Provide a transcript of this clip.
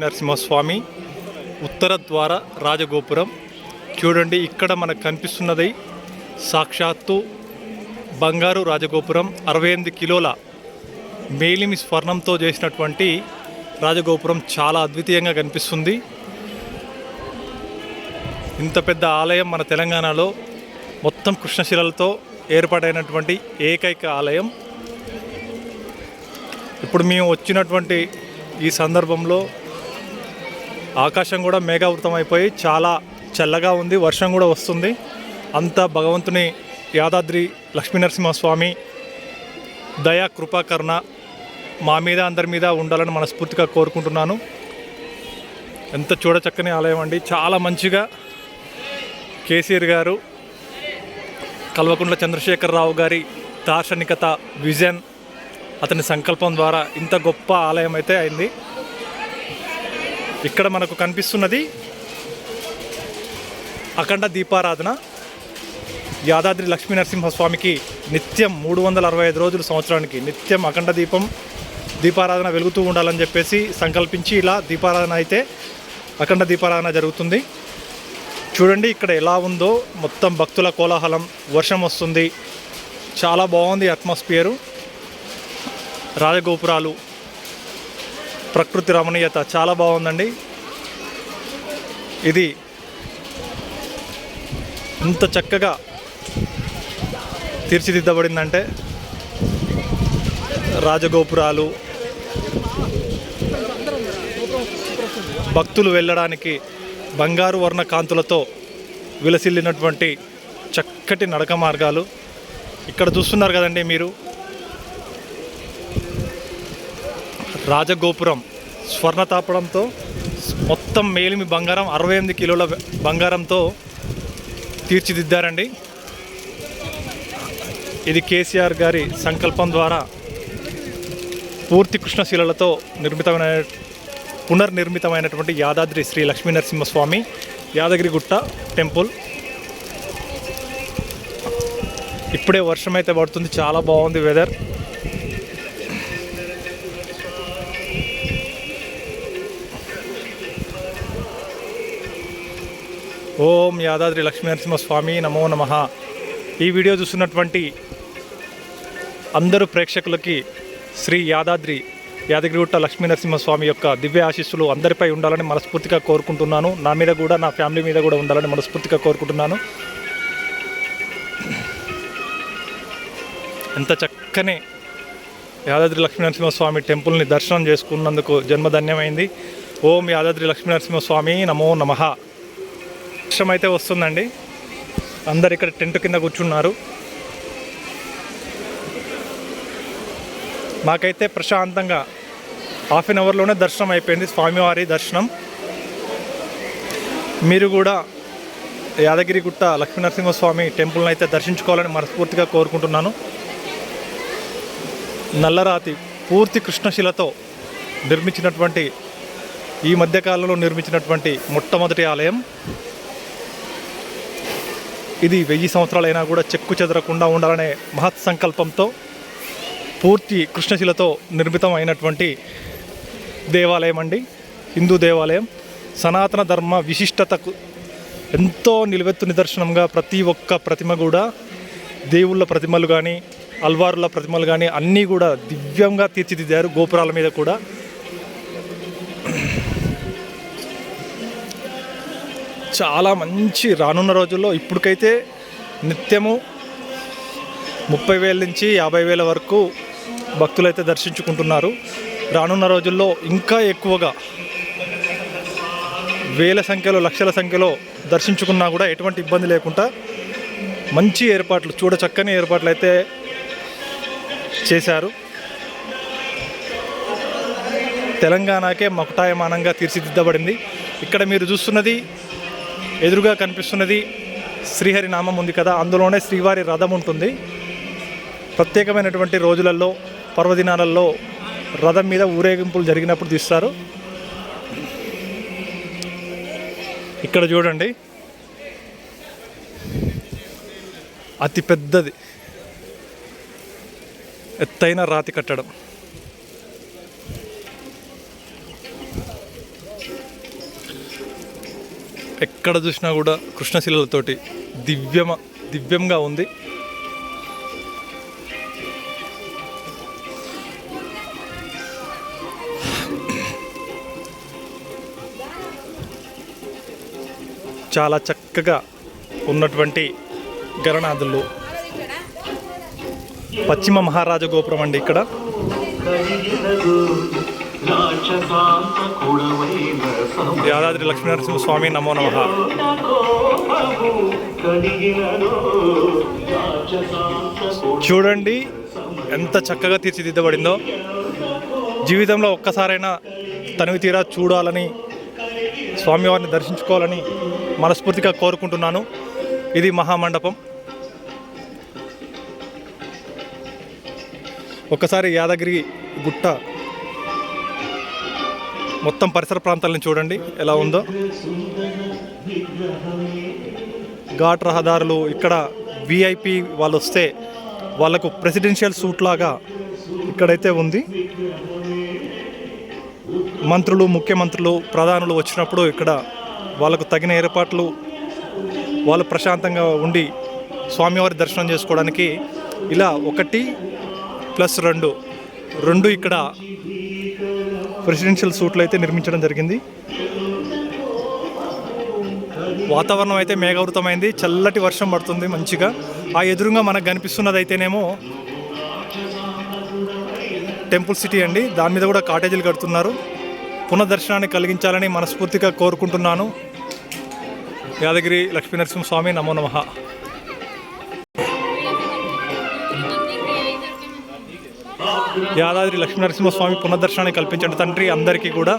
నరసింహస్వామి ఉత్తర ద్వార రాజగోపురం. చూడండి ఇక్కడ మనకు కనిపిస్తున్నది సాక్షాత్తు బంగారు రాజగోపురం. అరవై ఎనిమిది కిలోల మేలిమి స్వర్ణంతో చేసినటువంటి రాజగోపురం చాలా అద్వితీయంగా కనిపిస్తుంది. ఇంత పెద్ద ఆలయం మన తెలంగాణలో మొత్తం కృష్ణశిలలతో ఏర్పాటైనటువంటి ఏకైక ఆలయం. ఇప్పుడు మేము వచ్చినటువంటి ఈ సందర్భంలో ఆకాశం కూడా మేఘావృతం అయిపోయి చాలా చల్లగా ఉంది వర్షం కూడా వస్తుంది. అంతా భగవంతుని యాదాద్రి లక్ష్మీనరసింహస్వామి దయా కృపాకరుణ మా మీద అందరి మీద ఉండాలని మనస్ఫూర్తిగా కోరుకుంటున్నాను. ఎంత చూడచక్కని ఆలయం అండి. చాలా మంచిగా కేసీఆర్ గారు కల్వకుంట్ల చంద్రశేఖరరావు గారి దార్శనికత విజన్ అతని సంకల్పం ద్వారా ఇంత గొప్ప ఆలయం అయితే అయింది. ఇక్కడ మనకు కనిపిస్తున్నది అఖండ దీపారాధన. యాదాద్రి లక్ష్మీ నరసింహస్వామికి నిత్యం మూడు వందల అరవై ఐదు రోజులు సంవత్సరానికి నిత్యం అఖండ దీపం దీపారాధన వెలుగుతూ ఉండాలని చెప్పేసి సంకల్పించి ఇలా దీపారాధన అయితే అఖండ దీపారాధన జరుగుతుంది. చూడండి ఇక్కడ ఎలా ఉందో మొత్తం భక్తుల కోలాహలం వర్షం వస్తుంది. చాలా బాగుంది అట్మాస్ఫియరు. రాజగోపురాలు ప్రకృతి రమణీయత చాలా బాగుందండి. ఇది ఇంత చక్కగా తీర్చిదిద్దబడిందంటే రాజగోపురాలు భక్తులు వెళ్ళడానికి బంగారు వర్ణ కాంతులతో విలసిల్లినటువంటి చక్కటి నడక మార్గాలు. ఇక్కడ చూస్తున్నారు కదండి మీరు. రాజగోపురం స్వర్ణ తాపడంతో మొత్తం మేలిమి బంగారం అరవై ఎనిమిది కిలోల బంగారంతో తీర్చిదిద్దారండి. ఇది కేసీఆర్ గారి సంకల్పం ద్వారా పూర్తి కృష్ణశిలలతో నిర్మితమైన పునర్నిర్మితమైనటువంటి యాదాద్రి శ్రీ లక్ష్మీనరసింహస్వామి యాదగిరిగుట్ట టెంపుల్. ఇప్పుడే వర్షం అయితే పడుతుంది చాలా బాగుంది వెదర్ ఓం యాదాద్రి లక్ష్మీ నరసింహస్వామి నమో నమ. ఈ వీడియో చూస్తున్నటువంటి అందరు ప్రేక్షకులకి శ్రీ యాదాద్రి యాదగిరిగుట్ట లక్ష్మీ నరసింహస్వామి యొక్క దివ్య ఆశీస్సులు అందరిపై ఉండాలని మనస్ఫూర్తిగా కోరుకుంటున్నాను. నా మీద కూడా నా ఫ్యామిలీ మీద కూడా ఉండాలని మనస్ఫూర్తిగా కోరుకుంటున్నాను. ఎంత చక్కని యాదాద్రి లక్ష్మీనరసింహస్వామి టెంపుల్ని దర్శనం చేసుకున్నందుకు జన్మధన్యమైంది. ఓం యాదాద్రి లక్ష్మీనరసింహస్వామి నమో నమః. వర్షం అయితే వస్తుందండి. అందరు ఇక్కడ టెంట్ కింద కూర్చున్నారు. మాకైతే ప్రశాంతంగా హాఫ్ అన్ అవర్లోనే దర్శనం అయిపోయింది. స్వామివారి దర్శనం. మీరు కూడా యాదగిరిగుట్ట లక్ష్మీనరసింహస్వామి టెంపుల్ని అయితే దర్శించుకోవాలని మనస్ఫూర్తిగా కోరుకుంటున్నాను. నల్లరాతి పూర్తి కృష్ణశిలతో నిర్మించినటువంటి ఈ మధ్యకాలంలో నిర్మించినటువంటి మొట్టమొదటి ఆలయం. ఇది వెయ్యి సంవత్సరాలైనా కూడా చెక్కు చెదరకుండా ఉండాలనే మహత్ సంకల్పంతో పూర్తి కృష్ణశిలతో నిర్మితం అయినటువంటి దేవాలయం అండి. హిందూ దేవాలయం. సనాతన ధర్మ విశిష్టతకు ఎంతో నిలువెత్తు నిదర్శనంగా ప్రతి ఒక్క ప్రతిమ కూడా దేవుళ్ళ ప్రతిమలు కానీ అల్వారుల ప్రతిమలు కానీ అన్నీ కూడా దివ్యంగా తీర్చిదిద్దారు గోపురాల మీద కూడా. చాలా మంచి రానున్న రోజుల్లో ఇప్పటికైతే నిత్యము ముప్పై వేల నుంచి యాభై వేల వరకు భక్తులైతే దర్శించుకుంటున్నారు. రానున్న రోజుల్లో ఇంకా ఎక్కువగా వేల సంఖ్యలో లక్షల సంఖ్యలో దర్శించుకున్నా కూడా ఎటువంటి ఇబ్బంది లేకుండా మంచి ఏర్పాట్లు చూడ చక్కని ఏర్పాట్లు అయితే చేశారు. తెలంగాణకే మకుటాయమానంగా తీర్చిదిద్దబడింది. ఇక్కడ మీరు చూస్తున్నది ఎదురుగా కనిపిస్తున్నది శ్రీహరి నామం ఉంది కదా. అందులోనే శ్రీవారి రథం ఉంటుంది. ప్రత్యేకమైనటువంటి రోజులలో పర్వదినాలలో రథం మీద ఊరేగింపులు జరిగినప్పుడు తీస్తారు. ఇక్కడ చూడండి. అతి పెద్దది ఎత్తైన రాతి కట్టడం. ఎక్కడ చూసినా కూడా కృష్ణశిలలతోటి దివ్యమ దివ్యంగా ఉంది. చాలా చక్కగా ఉన్నటువంటి గరణాదులు పశ్చిమ మహారాజ గోపురం అండి ఇక్కడ. యాదాద్రి లక్ష్మీనరసింహ స్వామి నమో నమ. చూడండి ఎంత చక్కగా తీర్చిదిద్దబడిందో. జీవితంలో ఒక్కసారైనా తనివి తీరా చూడాలని స్వామివారిని దర్శించుకోవాలని మనస్ఫూర్తిగా కోరుకుంటున్నాను. ఇది మహామండపం. ఒక్కసారి యాదగిరి గుట్ట మొత్తం పరిసర ప్రాంతాలను చూడండి ఎలా ఉందో. ఘాట్ రహదారులు ఇక్కడ విఐపి వాళ్ళు వస్తే వాళ్ళకు ప్రెసిడెన్షియల్ సూట్ లాగా ఇక్కడైతే ఉంది. మంత్రులు ముఖ్యమంత్రులు ప్రధానులు వచ్చినప్పుడు ఇక్కడ వాళ్ళకు తగిన ఏర్పాట్లు వాళ్ళు ప్రశాంతంగా ఉండి స్వామివారి దర్శనం చేసుకోవడానికి ఇలా ఒకటి ప్లస్ రెండు రెండు ఇక్కడ ప్రెసిడెన్షియల్ సూట్లు అయితే నిర్మించడం జరిగింది. వాతావరణం అయితే మేఘావృతమైంది. చల్లటి వర్షం పడుతుంది మంచిగా. ఆ ఎదురుగా మనకు కనిపిస్తున్నది అయితేనేమో టెంపుల్ సిటీ అండి. దాని మీద కూడా కాటేజీలు కడుతున్నారు. పునర్దర్శనాన్ని కలిగించాలని మనస్ఫూర్తిగా కోరుకుంటున్నాను. యాదగిరి లక్ష్మీనరసింహ స్వామి నమో నమః. యాదాద్రి లక్ష్మీనరసింహస్వామి పునర్దర్శనాన్ని కల్పించండి తండ్రి అందరికీ కూడా